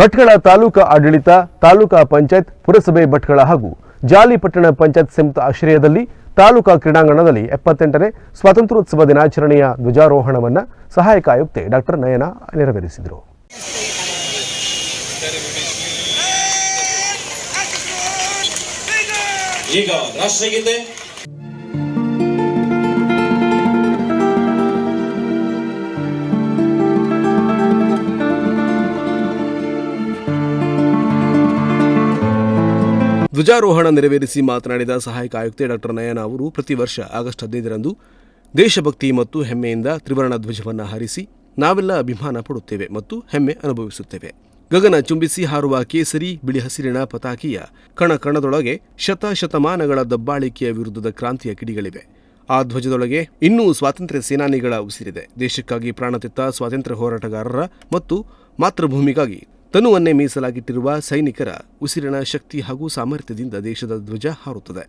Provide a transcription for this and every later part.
ಭಟ್ಕಳ ತಾಲೂಕಾ ಆಡಳಿತ, ತಾಲೂಕಾ ಪಂಚಾಯತ್, ಪುರಸಭೆ ಭಟ್ಕಳ ಹಾಗೂ ಜಾಲಿಪಟ್ಟಣ ಪಂಚಾಯತ್ ಸಂಯುಕ್ತ ಆಶ್ರಯದಲ್ಲಿ ತಾಲೂಕಾ ಕ್ರೀಡಾಂಗಣದಲ್ಲಿ ಎಪ್ಪತ್ತೆಂಟನೇ ಸ್ವಾತಂತ್ರ್ಯೋತ್ಸವ ದಿನಾಚರಣೆಯ ಧ್ವಜಾರೋಹಣವನ್ನು ಸಹಾಯಕ ಆಯುಕ್ತೆ ಡಾಕ್ಟರ್ ನಯನ ನೆರವೇರಿಸಿದರು. ಈಗ ರಾಷ್ಟ್ರಗೀತೆ ಧ್ವಜಾರೋಹಣ ನೆರವೇರಿಸಿ ಮಾತನಾಡಿದ ಸಹಾಯಕ ಆಯುಕ್ತೆ ಡಾಕ್ಟರ್ ನಯನ ಅವರು, ಪ್ರತಿ ವರ್ಷ ಆಗಸ್ಟ್ ಹದಿನೈದರಂದು ದೇಶಭಕ್ತಿ ಮತ್ತು ಹೆಮ್ಮೆಯಿಂದ ತ್ರಿವರ್ಣ ಧ್ವಜವನ್ನು ಹಾರಿಸಿ ನಾವೆಲ್ಲ ಅಭಿಮಾನ ಪಡುತ್ತೇವೆ ಮತ್ತು ಹೆಮ್ಮೆ ಅನುಭವಿಸುತ್ತೇವೆ. ಗಗನ ಚುಂಬಿಸಿ ಹಾರುವ ಕೇಸರಿ, ಬಿಳಿ ಹಸಿರಿನ ಪತಾಕಿಯ ಕಣ ಕಣದೊಳಗೆ ಶತ ಶತಮಾನಗಳ ದಬ್ಬಾಳಿಕೆಯ ವಿರುದ್ಧದ ಕ್ರಾಂತಿಯ ಕಿಡಿಗಳಿವೆ. ಆ ಧ್ವಜದೊಳಗೆ ಇನ್ನೂ ಸ್ವಾತಂತ್ರ್ಯ ಸೇನಾನಿಗಳ ಉಸಿರಿದೆ. ದೇಶಕ್ಕಾಗಿ ಪ್ರಾಣತೆತ್ತ ಸ್ವಾತಂತ್ರ್ಯ ಹೋರಾಟಗಾರರ ಮತ್ತು ಮಾತೃಭೂಮಿಗಾಗಿ ತನುವನ್ನೇ ಮೀಸಲಾಗಿಟ್ಟಿರುವ ಸೈನಿಕರ ಉಸಿರಿನ ಶಕ್ತಿ ಹಾಗೂ ಸಾಮರ್ಥ್ಯದಿಂದ ದೇಶದ ಧ್ವಜ ಹಾರುತ್ತದೆ.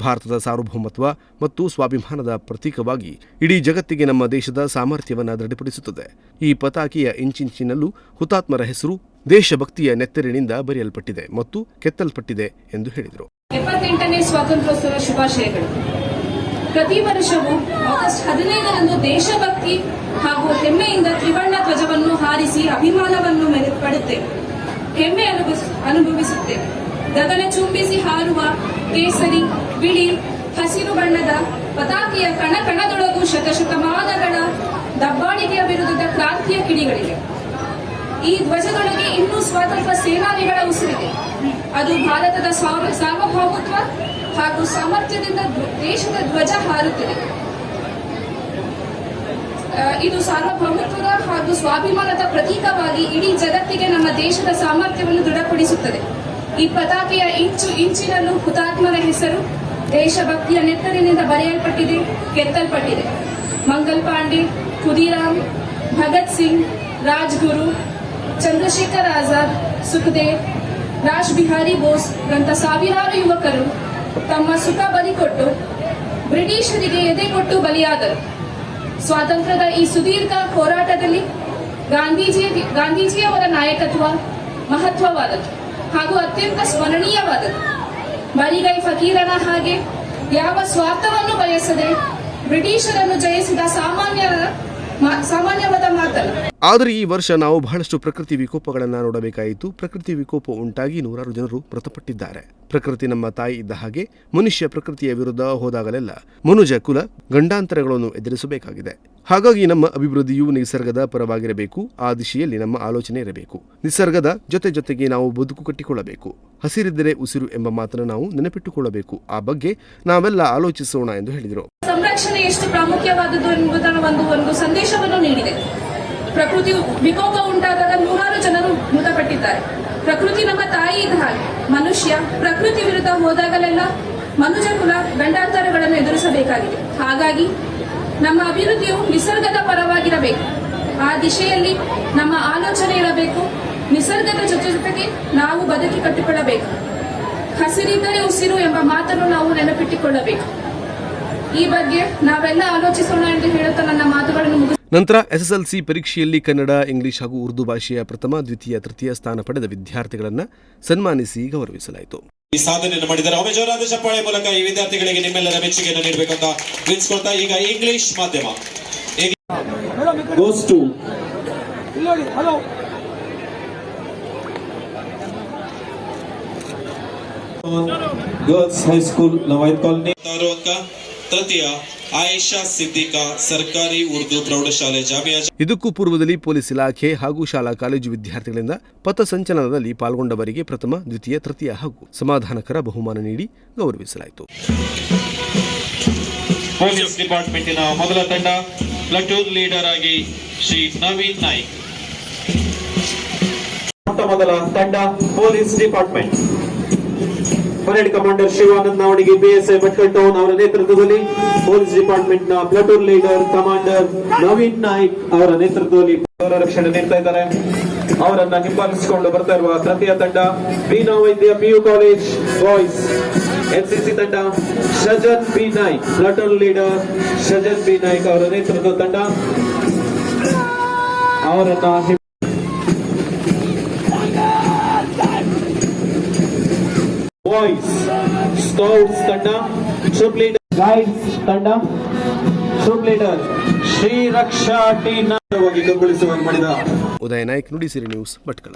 ಭಾರತದ ಸಾರ್ವಭೌಮತ್ವ ಮತ್ತು ಸ್ವಾಭಿಮಾನದ ಪ್ರತೀಕವಾಗಿ ಇಡೀ ಜಗತ್ತಿಗೆ ನಮ್ಮ ದೇಶದ ಸಾಮರ್ಥ್ಯವನ್ನು ದೃಢಪಡಿಸುತ್ತದೆ. ಈ ಪತಾಕಿಯ ಇಂಚಿಂಚಿನಲ್ಲೂ ಹುತಾತ್ಮರ ಹೆಸರು ದೇಶಭಕ್ತಿಯ ನೆತ್ತರಿನಿಂದ ಬರೆಯಲ್ಪಟ್ಟಿದೆ ಮತ್ತು ಕೆತ್ತಲ್ಪಟ್ಟಿದೆ ಎಂದು ಹೇಳಿದರು. ಪ್ರತಿ ವರ್ಷವೂ ಆಗಸ್ಟ್ ಹದಿನೈದರಂದು ದೇಶಭಕ್ತಿ ಹಾಗೂ ಹೆಮ್ಮೆಯಿಂದ ತ್ರಿವರ್ಣ ಧ್ವಜವನ್ನು ಹಾರಿಸಿ ಅಭಿಮಾನವನ್ನು ಪಡುತ್ತೇವೆ ಹೆಮ್ಮೆ ಅನುಭವಿಸ್- ಅನುಭವಿಸುತ್ತೇವೆ ಗಗನ ಚುಂಬಿಸಿ ಹಾರುವ ಕೇಸರಿ, ಬಿಳಿ, ಹಸಿರು ಬಣ್ಣದ ಪತಾಕೆಯ ಕಣ, ಕಣದೊಳಗೂ ಶತಶತಮಾನಗಳ ದಬ್ಬಾಳಿಕೆಯ ವಿರುದ್ಧದ ಕ್ರಾಂತಿಯ ಕಿಡಿಗಳಿವೆ. ಈ ಧ್ವಜದೊಳಗೆ ಇನ್ನೂ ಸ್ವಾತಂತ್ರ್ಯ ಸೇನಾನಿಗಳ ಉಸಿರಿದೆ. ಅದು ಭಾರತದ ಸಾರ್ವ- ಸಾರ್ವಭೌಮತ್ವ ಹಾಗೂ ಸಾಮರ್ಥ್ಯದಿಂದ ದೇಶದ ಧ್ವಜ ಹಾರುತ್ತಿದೆ. ಇದು ಸಾರ್ವಭೌಮತ್ವದ ಹಾಗೂ ಸ್ವಾಭಿಮಾನದ ಪ್ರತೀಕವಾಗಿ ಇಡೀ ಜಗತ್ತಿಗೆ ನಮ್ಮ ದೇಶದ ಸಾಮರ್ಥ್ಯವನ್ನು ದೃಢಪಡಿಸುತ್ತದೆ. ಈ ಪತಾಕೆಯ ಇಂಚು ಇಂಚಿನಲ್ಲೂ ಹುತಾತ್ಮರ ಹೆಸರು ದೇಶಭಕ್ತಿಯ ನೆತ್ತರಿನಿಂದ ಬರೆಯಲ್ಪಟ್ಟಿದೆ, ಕೆತ್ತಲ್ಪಟ್ಟಿದೆ. ಮಂಗಲ್ ಪಾಂಡೆ ಖುದಿರಾಮ್ ಭಗತ್ ಸಿಂಗ್, ರಾಜ್ಗುರು ಚಂದ್ರಶೇಖರ್ ಆಜಾದ್, ಸುಖದೇವ್ ರಾಜ್ ಬಿಹಾರಿ ಬೋಸ್ ನಂತ ಸಾವಿರಾರು ಯುವಕರು ತಮ್ಮ ಸುಖ ಬಲಿಕೊಟ್ಟು ಬ್ರಿಟಿಷರಿಗೆ ಎದೆ ಕೊಟ್ಟು ಬಲಿಯಾದರು. ಸ್ವಾತಂತ್ರ್ಯದ ಈ ಸುದೀರ್ಘ ಹೋರಾಟದಲ್ಲಿ ಗಾಂಧೀಜಿ, ಗಾಂಧೀಜಿಯವರ ನಾಯಕತ್ವ ಮಹತ್ವವಾದದ್ದು ಹಾಗೂ ಅತ್ಯಂತ ಸ್ಮರಣೀಯವಾದದ್ದು. ಬರಿಗೈ ಫಕೀರನ ಹಾಗೆ ಯಾವ ಸ್ವಾರ್ಥವನ್ನು ಬಯಸದೆ ಬ್ರಿಟಿಷರನ್ನು ಜಯಿಸಿದ ಸಾಮಾನ್ಯರ ಆದರೆ ಈ ವರ್ಷ ನಾವು ಬಹಳಷ್ಟು ಪ್ರಕೃತಿ ವಿಕೋಪಗಳನ್ನು ನೋಡಬೇಕಾಯಿತು. ಪ್ರಕೃತಿ ವಿಕೋಪ ಉಂಟಾಗಿ ನೂರಾರು ಜನರು ಮೃತಪಟ್ಟಿದ್ದಾರೆ. ಪ್ರಕೃತಿ ನಮ್ಮ ತಾಯಿ ಇದ್ದ ಹಾಗೆ ಮನುಷ್ಯ ಪ್ರಕೃತಿಯ ವಿರುದ್ಧ ಹೋದಾಗಲೆಲ್ಲ ಮನುಜ ಕುಲ ಗಂಡಾಂತರಗಳನ್ನು ಎದುರಿಸಬೇಕಾಗಿದೆ. ಹಾಗಾಗಿ ನಮ್ಮ ಅಭಿವೃದ್ಧಿಯು ನಿಸರ್ಗದ ಪರವಾಗಿರಬೇಕು. ಆ ದಿಶೆಯಲ್ಲಿ ನಮ್ಮ ಆಲೋಚನೆ ಇರಬೇಕು. ನಿಸರ್ಗದ ಜೊತೆ ಜೊತೆಗೆ ನಾವು ಬದುಕು ಕಟ್ಟಿಕೊಳ್ಳಬೇಕು. ಹಸಿರಿದ್ದರೆ ಉಸಿರು ಎಂಬ ಮಾತನ್ನು ನಾವು ನೆನಪಿಟ್ಟುಕೊಳ್ಳಬೇಕು. ಆ ಬಗ್ಗೆ ನಾವೆಲ್ಲ ಆಲೋಚಿಸೋಣ ಎಂದು ಹೇಳಿದರು. ಸಂರಕ್ಷಣೆ ಎಷ್ಟು ಪ್ರಾಮುಖ್ಯವಾದದ್ದು ಎಂಬುದರ ಒಂದು ಒಂದು ಸಂದೇಶವನ್ನು ನೀಡಿದೆ. ಪ್ರಕೃತಿ ವಿಕೋಪ ಉಂಟಾದಾಗ ನೂರಾರು ಜನರು ಮೃತಪಟ್ಟಿದ್ದಾರೆ. ಪ್ರಕೃತಿ ನಮ್ಮ ತಾಯಿ ಇದ್ದ ಮನುಷ್ಯ ಪ್ರಕೃತಿ ವಿರುದ್ಧ ಹೋದಾಗಲೆಲ್ಲ ಮನುಜ ಕುಲ ಗಂಡಾಂತರಗಳನ್ನು ಎದುರಿಸಬೇಕಾಗಿದೆ. ಹಾಗಾಗಿ ನಮ್ಮ ಅಭಿವೃದ್ಧಿಯು ನಿಸರ್ಗದ ಪರವಾಗಿರಬೇಕು. ಆ ದಿಶೆಯಲ್ಲಿ ನಮ್ಮ ಆಲೋಚನೆ ಇರಬೇಕು. ನಿಸರ್ಗದ ಜೊತೆ ಜೊತೆಗೆ ನಾವು ಬದುಕಿ ಕಟ್ಟಿಕೊಳ್ಳಬೇಕು. ಹಸಿರಿದ್ದರೆ ಉಸಿರು ಎಂಬ ಮಾತನ್ನು ನಾವು ನೆನಪಿಟ್ಟುಕೊಳ್ಳಬೇಕು. ಈ ಬಗ್ಗೆ ನಾವೆಲ್ಲ ಆಲೋಚಿಸೋಣ ಎಂದು ಹೇಳುತ್ತಾ ನನ್ನ ಮಾತುಗಳನ್ನು ನಂತರ ಎಸ್ಎಸ್ಎಲ್ಸಿ ಪರೀಕ್ಷೆಯಲ್ಲಿ ಕನ್ನಡ, ಇಂಗ್ಲಿಷ್ ಹಾಗೂ ಉರ್ದು ಭಾಷೆಯ ಪ್ರಥಮ, ದ್ವಿತೀಯ, ತೃತೀಯ ಸ್ಥಾನ ಪಡೆದ ವಿದ್ಯಾರ್ಥಿಗಳನ್ನು ಸನ್ಮಾನಿಸಿ ಗೌರವಿಸಲಾಯಿತು. ಈ ಸಾಧನೆಯನ್ನು ಮಾಡಿದ್ದಾರೆ. ಒಮ್ಮೆ ಜೋರಾದ ಚಪ್ಪಾಳೆ ಮೂಲಕ ಈ ವಿದ್ಯಾರ್ಥಿಗಳಿಗೆ ನಿಮ್ಮೆಲ್ಲರ ಮೆಚ್ಚುಗೆಯನ್ನು ನೀಡಬೇಕಂತ ವಿನ್ಸ್ಕೊಳ್ತಾ ಈಗ ಇಂಗ್ಲಿಷ್ ಮಾಧ್ಯಮ. Goes to girls high school Navayath colony ತೃತೀಯ. ಆಯಿಷಾ ಸಿದ್ದಿಕಾ ಸರ್ಕಾರಿ ಉರ್ದು ಪ್ರೌಢಶಾಲೆ ಜಾಮಿಯಾ ಇದಕ್ಕೂ ಪೂರ್ವದಲ್ಲಿ ಪೊಲೀಸ್ ಇಲಾಖೆ ಹಾಗೂ ಶಾಲಾ ಕಾಲೇಜು ವಿದ್ಯಾರ್ಥಿಗಳಿಂದ ಪಥಸಂಚಲನದಲ್ಲಿ ಪಾಲ್ಗೊಂಡವರಿಗೆ ಪ್ರಥಮ ದ್ವಿತೀಯ ತೃತೀಯ ಹಾಗೂ ಸಮಾಧಾನಕರ ಬಹುಮಾನ ನೀಡಿ ಗೌರವಿಸಲಾಯಿತು. ಪೊಲೀಸ್ ಡಿಪಾರ್ಟ್ಮೆಂಟಿನ ಮೊದಲ ತಂಡ ಪ್ಲಟೂನ್ ಲೀಡರ್ ಆಗಿ ಶ್ರೀ ನವೀನ್ ನಾಯ್ಕ್. ಮೊಟ್ಟ ಮೊದಲ ತಂಡ police department. Parade commander Shivanand Navadgi BSI Bhatkal town ಅವರ ನೇತೃತ್ವದಲ್ಲಿ ಪೊಲೀಸ್ ಡಿಪಾರ್ಟ್ಮೆಂಟ್ನ platoon leader commander Naveen Naik ಅವರ ನೇತೃತ್ವದಲ್ಲಿ ರಕ್ಷಣೆ ನೀಡ್ತಾ ಇದ್ದಾರೆ. ಅವರನ್ನ ಹಿಂಬಾಲಿಸಿಕೊಂಡು ಬರ್ತಾ ಇರುವ ತೃತೀಯ ತಂಡ ಬೀನಾ ವೈದ್ಯ ಪಿಯು ಕಾಲೇಜ್ ಬಾಯ್ಸ್ ಎನ್ಸಿಸಿ ತಂಡ Shajan B Naik platoon leader Shajan B Naik ಅವರ ನೇತೃತ್ವದ ತಂಡ. ಅವರನ್ನ ಬಾಯ್ಸ್ ಸ್ಕೌಟ್ಸ್ ತಂಡ ಟ್ರೂಪ್ ಲೀಡರ್ ಗೈಡ್ಸ್ ತಂಡ troop leader Shri Raksha T ಕಂಗೊಳಿಸುವ ಮಾಡಿದ ಉದಯ ನಾಯಕ್ ನುಡಿಸಿರಿ ನ್ಯೂಸ್ ಭಟ್ಕಳ